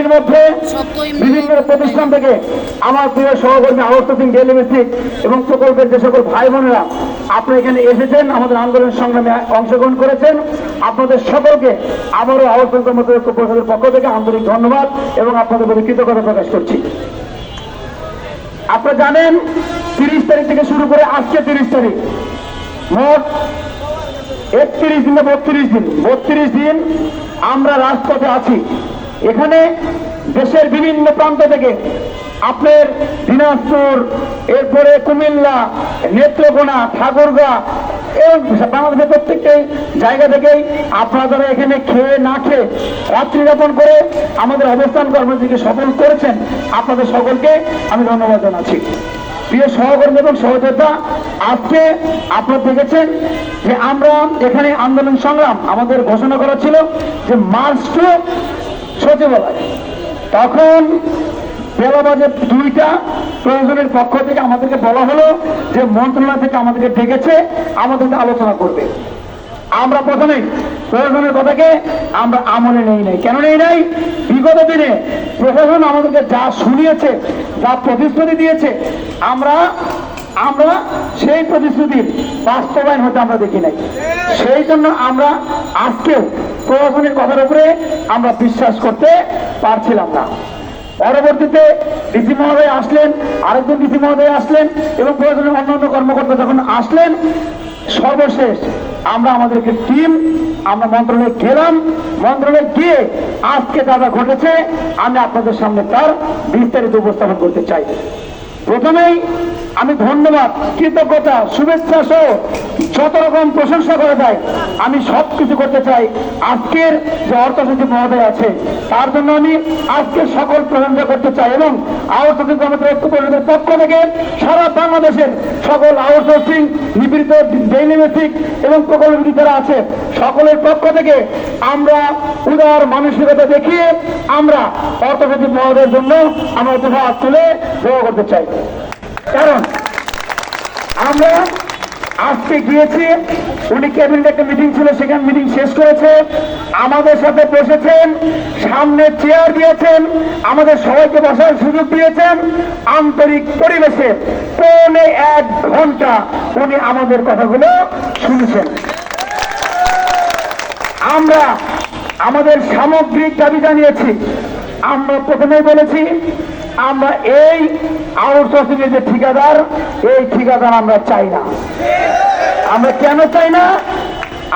এর মধ্যে বিভিন্ন প্রতিষ্ঠান থেকে আমার প্রিয় সহকর্মী আবর্ত সিং ডেলি মিস্ত্রিক এবং প্রকল্পের যে সকল ভাই বোনেরা আপনি এখানে এসেছেন আমাদের আন্দোলন সংগ্রামে অংশগ্রহণ করেছেন আপনাদের সকলকে আবারও আবর্তন কর্মচারী পরিষদের পক্ষ থেকে আন্তরিক ধন্যবাদ এবং আপনাদের প্রতি কৃতজ্ঞতা প্রকাশ করছি। আপনারা জানেন তিরিশ তারিখ থেকে শুরু করে আজকে তিরিশ তারিখ মোট একত্রিশ দিন বত্রিশ দিন বত্রিশ দিন আমরা রাজপথে আছি। এখানে দেশের বিভিন্ন প্রান্ত থেকে আপনার দিনাজপুর, এরপরে কুমিল্লা, নেত্রকোনা, ঠাকুরগা এবং বাংলাদেশের প্রত্যেকটি জায়গা থেকেই আপনারা যারা এখানে খেয়ে না খেয়ে রাত্রি যাপন করে আমাদের অবস্থান কর্মসূচিকে সফল করেছেন, আপনাদের সকলকে আমি ধন্যবাদ জানাচ্ছি। প্রিয় সহকর্মী এবং সহযোদ্ধা, আজকে আপনারা দেখেছেন যে আমরা এখানে আন্দোলন সংগ্রাম আমাদের ঘোষণা করা ছিল যে মার্চ টু সচিবালয়। তখন বেলা বাজে দুইটা, প্রয়োজনের পক্ষ থেকে আমাদেরকে বলা হলো যে মন্ত্রণালয় থেকে আমাদেরকে ডেকেছে আমাদেরকে আলোচনা করবে। আমরা প্রথমে প্রশাসনের কথাকে আমরা আমলে নেই নাই। কেন নেই নাই? বিগত দিনে প্রশাসন আমাদেরকে যা শুনিয়েছে, যা প্রতিশ্রুতি দিয়েছে, আমরা আমরা সেই প্রতিশ্রুতির বাস্তবায়ন হতে আমরা দেখি নাই। সেই জন্য আমরা আজকেও প্রশাসনের কথার উপরে আমরা বিশ্বাস করতে পারছিলাম না। পরবর্তীতে ডিসি মহোদয় আসলেন, আরেকজন ডিসি মহোদয় আসলেন এবং প্রশাসনের অন্যান্য কর্মকর্তা যখন আসলেন, সর্বশেষ আমরা আমাদেরকে টিম, আমরা মন্ত্রণালয়ে গেলাম। মন্ত্রণালয়ে গিয়ে আজকে যা ঘটেছে, আমি আপনাদের সামনে তার বিস্তারিত উপস্থাপন করতে চাই। প্রথমেই আমি ধন্যবাদ, কৃতজ্ঞতা, শুভেচ্ছা সহ যত রকম প্রশংসা করা যায়, আমি সব কিছু করতে চাই। আজকের যে অর্থ সচিব মহোদয় আছে, তার জন্য আমি আজকে সকল প্রশংসা করতে চাই এবং আউটসোর্সিং কমিটির ঐক্য পরিষদের পক্ষ থেকে সারা বাংলাদেশের সকল আউটসোর্সিং নিপীড়িত ডেইলি এবং প্রকল্পী যারা আছে, সকলের পক্ষ থেকে আমরা উদার মানসিকতা দেখিয়ে আমরা অর্থ সচিব মহোদয়ের জন্য আমরা উপহার তুলে দেওয়া করতে চাই। কারণ আমরা আজকে গিয়েছি, উনি ক্যাবিনেট একটা মিটিং ছিল, সেখানে মিটিং শেষ করেছে, আমাদের সাথে বসেছেন, সামনে চেয়ার দিয়েছেন, আমাদের সবাইকে বসার সুযোগ দিয়েছেন, আন্তরিক পরিবেশে পৌনে এক ঘণ্টা উনি আমাদের কথাগুলো শুনেছেন। আমরা আমাদের সামগ্রিক দাবি জানিয়েছি, আমরা প্রথমেই বলেছি, আমরা এই আউটসোর্সিং এর যে ঠিকাদার, এই ঠিকাদার আমরা চাই না। আমরা কেন চাই না?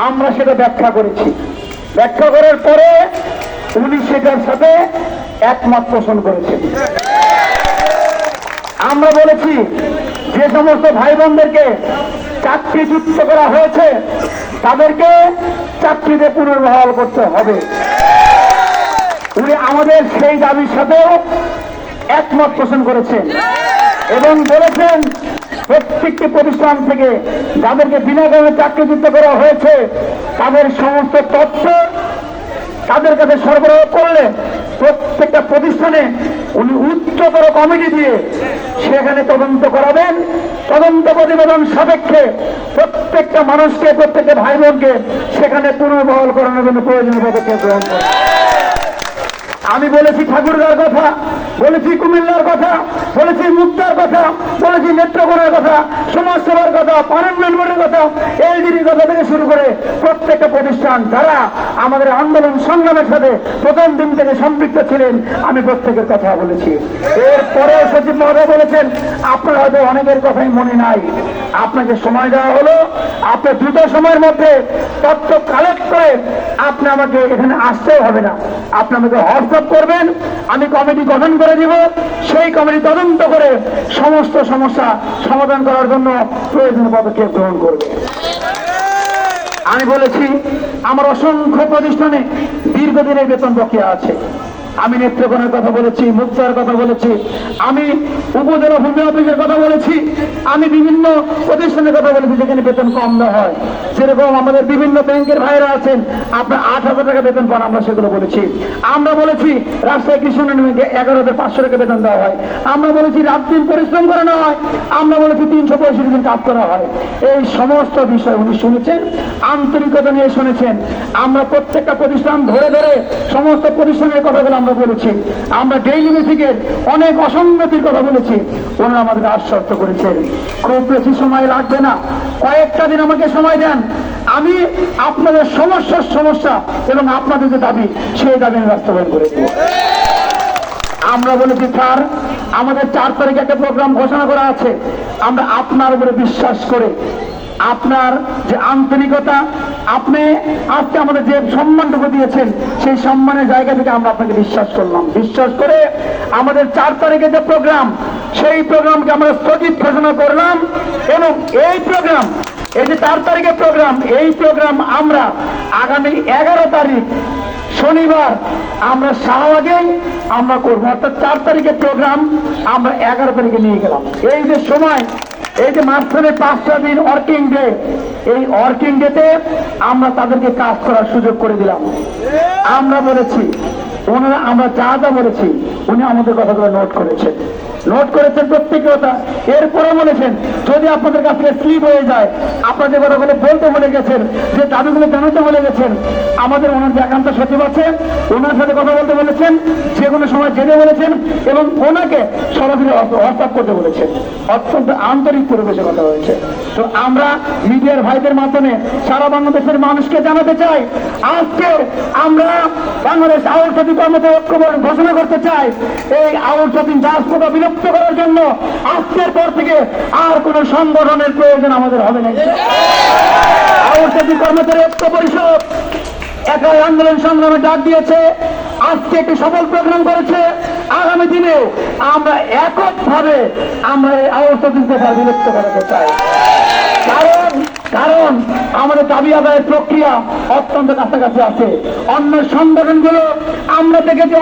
আমরা সেটা ব্যাখ্যা করেছি। ব্যাখ্যা করার পরে উনি সেটার সাথে একমত পোষণ করেছেন। আমরা বলেছি, যে সমস্ত ভাই বোনদেরকে চাকরিযুক্ত করা হয়েছে, তাদেরকে চাকরিতে পুনর্বহাল করতে হবে। উনি আমাদের সেই দাবির সাথেও একমত পোষণ করেছেন এবং বলেছেন, প্রত্যেকটি প্রতিষ্ঠান থেকে যাদেরকে বিনা কারণে চাকরিযুক্ত করা হয়েছে, তাদের সমস্ত তথ্য তাদের কাছে সরবরাহ করলে প্রত্যেকটা প্রতিষ্ঠানে উনি উচ্চতর কমিটি দিয়ে সেখানে তদন্ত করাবেন। তদন্ত প্রতিবেদন সাপেক্ষে প্রত্যেকটা মানুষকে, প্রত্যেকটা ভাই বোনকে সেখানে পুনর্বহল করানোর জন্য প্রয়োজনীয় পদক্ষেপ গ্রহণ করবে আমি বলেছি ঠাকুরগার কথা, বলেছি কুমিল্লার কথা, বলেছি মুক্তার কথা, বলেছি নেত্রকোনার কথা সমাজসেবার কথা মেলবোর্ডের কথা এলডির কথা থেকে শুরু করে প্রত্যেকটা প্রতিষ্ঠান যারা আমাদের আন্দোলন সংগ্রামের সাথে প্রথম দিন থেকে সম্পৃক্ত ছিলেন, আমি প্রত্যেকের কথা বলেছি। এরপরে সচিব মহোদয় বলেছেন, আপনার হয়তো অনেকের কথাই মনে নাই। আপনাকে সময় দেওয়া হলো আপনি দ্রুত সময়ের মধ্যে তথ্য কালেক্ট করে আপনি আমাকে এখানে আসতেও হবে না। আপনি আমাকে হোয়াটসঅ্যাপ করবেন, আমি কমিটি গঠন করে দিব। সেই কমিটি তদন্ত করে সমস্ত সমস্যা সমাধান করার জন্য প্রয়োজনীয় পদক্ষেপ গ্রহণ করবে। আমি বলেছি, আমার অসংখ্য প্রতিষ্ঠানে দীর্ঘদিনের বেতন বকেয়া আছে। আমি নেত্রকোনার কথা বলেছি, মুক্তার কথা বলেছি, আমি উপজেলা ভূমি অফিসের কথা বলেছি, আমি বিভিন্ন প্রতিষ্ঠানের কথা বলেছি যেখানে বেতন কম দেওয়া হয়। যেরকম আমাদের বিভিন্ন ব্যাংকের ভাইরা আছেন, আপনার আট হাজার টাকা বেতন পান, আমরা সেগুলো বলেছি। আমরা বলেছি রাজশাহী কৃষি উন্নয়ন ব্যাংকে এগারো হাজার পাঁচশো টাকা বেতন দেওয়া হয়। আমরা বলেছি রাত দিন পরিশ্রম করানো হয়। আমরা বলেছি তিনশো পঁয়ষট্টি দিন কাজ করা হয়। এই সমস্ত বিষয় উনি শুনেছেন, আন্তরিকতা নিয়ে শুনেছেন। আমরা প্রত্যেকটা প্রতিষ্ঠান ধরে ধরে সমস্ত প্রতিষ্ঠানের কথাগুলো আমরা বলেছি, আমরা ডেইলি বেসিকের অনেক অসঙ্গতির কথা বলেছি। ওনারা আমাদের আশ্বস্ত করেছেন। খুব বেশি সময় লাগবে না। কয়েকটা দিন আমাকে সময় দেন। আমি আপনাদের সমস্যার সমস্যা এবং আপনাদের যে দাবি, সেই দাবি আমি বাস্তবায়ন করে দেবো। আমরা বলেছি, স্যার, আমাদের চার তারিখে একটা প্রোগ্রাম ঘোষণা করা আছে। আমরা আপনার উপরে বিশ্বাস করে আপনার যে আন্তরিকতা, আপনি আজকে আমাদের যে সম্মানটুকু দিয়েছেন, সেই সম্মানের জায়গা থেকে আমরা আপনাকে বিশ্বাস করলাম। বিশ্বাস করে আমাদের চার তারিখে যে প্রোগ্রাম, সেই প্রোগ্রামকে আমরা স্থগিত ঘোষণা করলাম এবং এই প্রোগ্রাম, এই যে চার তারিখের প্রোগ্রাম, এই প্রোগ্রাম আমরা আগামী এগারো তারিখ, শনিবার আমরা শাহবাগেই আমরা করব। অর্থাৎ চার তারিখের প্রোগ্রাম আমরা এগারো তারিখে নিয়ে গেলাম। এই যে সময় এই যে মাঝখানে পাঁচটা দিন ওয়ার্কিং ডে এই অর্কিং ডেতে আমরা তাদেরকে কাজ করার সুযোগ করে দিলাম। আমরা বলেছি ওনারা আমরা যা যা বলেছি, উনি আমাদের কথাগুলো নোট করেছেন। নোট করেছেন প্রত্যেক কথা এরপরে বলেছেন, যদি আপনাদের কাছ থেকে স্লিপ হয়ে যায়, আপনাদের কথাগুলো বলতে বলে গেছেন, যে দাবিগুলো জানাতে বলে গেছেন, আমাদের ওনার যে একান্ত সচিব আছে, ওনার সাথে কথা বলতে বলেছেন, যে কোনো সময় যেতে বলেছেন, এবং ওনাকে সরাসরি হোয়াটসঅ্যাপ করতে বলেছেন। অত্যন্ত আন্তরিক পরিবেশে কথা হয়েছে তো আমরা মিডিয়ার ভাইদের মাধ্যমে সারা বাংলাদেশের মানুষকে জানাতে চাই, আজকে আমরা বাংলাদেশ আউট জাতি কর্মতে ঐক্যবদ্ধ ঘোষণা করতে চাই। এই আউট জাতি রাজপথ বিলুপ্ত করার জন্য আজকের পর থেকে আর কোন সংগঠনের প্রয়োজন আমাদের হবে না। আউট জাতি ঐক্য পরিষদ একাই আন্দোলন সংগ্রামে ডাক দিয়েছে, আজকে একটি সফল প্রোগ্রাম করেছে। আগামী দিনেও আমরা এককভাবে আমরা এই আওয়াজ বিলুপ্ত করাতে চাই। কারণ কারণ আমাদের দাবি আদায়ের প্রক্রিয়া অত্যন্ত কাছাকাছি আছে। অন্য সংগঠনগুলো আমরা দেখেছি